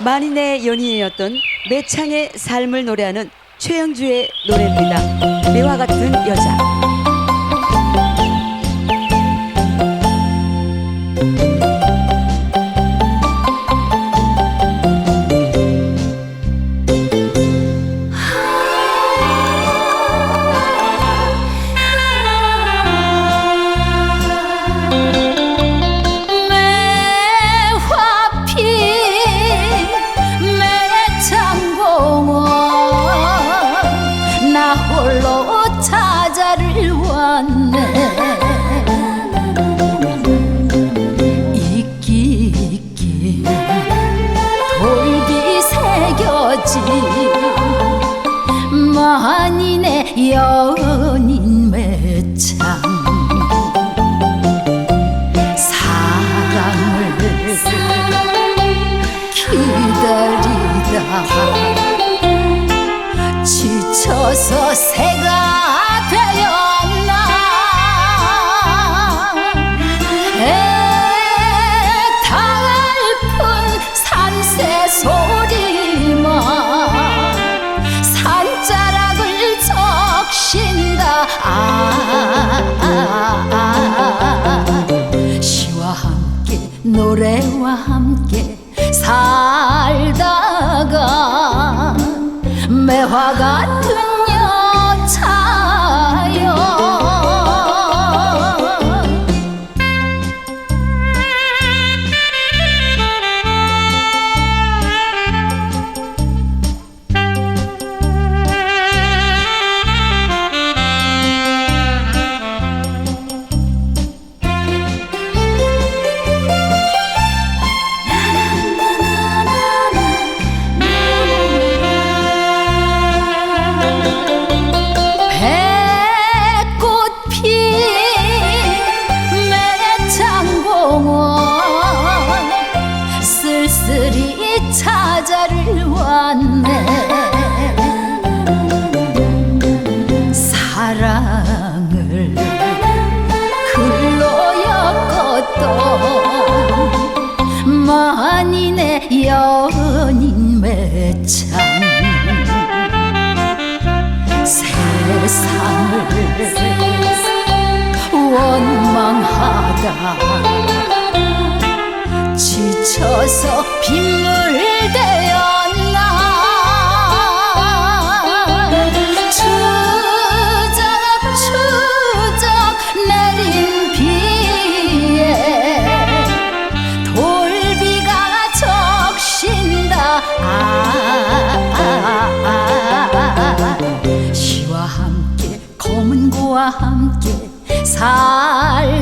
만인의 연인이었던 매창의 삶을 노래하는 최영주의 노래입니다. 매화 같은 여자. 새겨진 만인의 연인 매창. 사랑을 기다리다. 지쳐서 새가 노래와 함께 살다가 매화 같은 매창 세상을 원망하다. 지쳐서 빗물 되었 아. 시와 함께 검은 고와 함께 살다가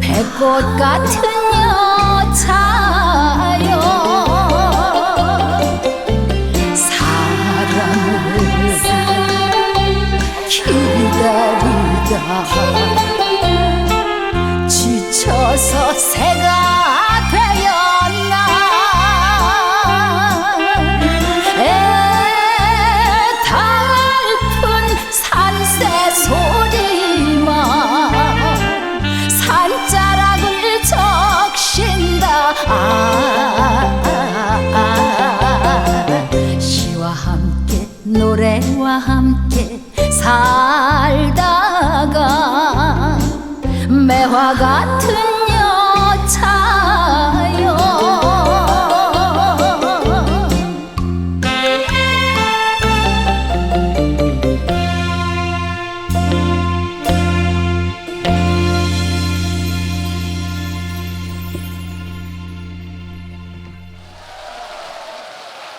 배꽃 같은 여차여 사랑을 기다리다 지쳐서 새가 매화 같은